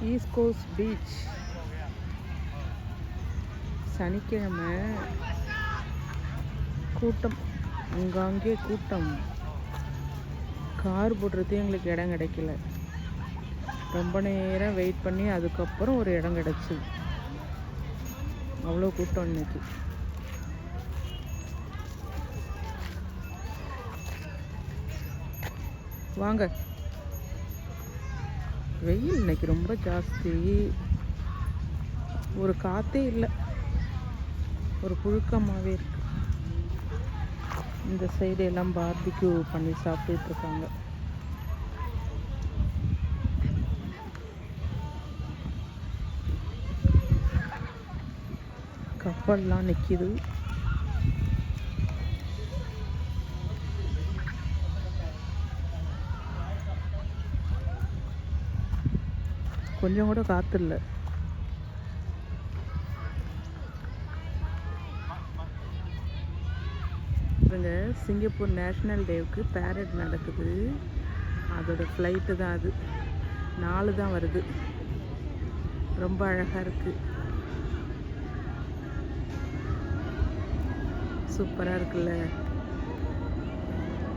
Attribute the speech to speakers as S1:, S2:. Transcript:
S1: East cost beach சனிக்கிழமை கூட்டம். அங்கங்கே கூட்டம். கார் போடுறதே எங்களுக்கு இடம் கிடைக்கல. ரொம்ப நேரம் வெயிட் பண்ணி அதுக்கப்புறம் ஒரு இடம் கிடச்சி. அவ்வளோ கூட்டம் இன்னைக்கு. வாங்க. வெயில் இன்னைக்கு ரொம்ப ஜாஸ்தி. ஒரு காற்றே இல்லை. ஒரு புழுக்கமாகவே இருக்கு. இந்த சைடு எல்லாம் பார்பிக்யூ பண்ணி சாப்பிட்டுட்டு இருக்காங்க. கப்பல்லாம் நிற்கிது கொஞ்சம் கூட காற்று இல்லை இவங்க சிங்கப்பூர் நேஷ்னல் டேவுக்கு பேரட் நடக்குது. அதோட ஃப்ளைட்டு தான் அது. நாலு தான் வருது. ரொம்ப அழகாக இருக்குது சூப்பராக இருக்குல்ல.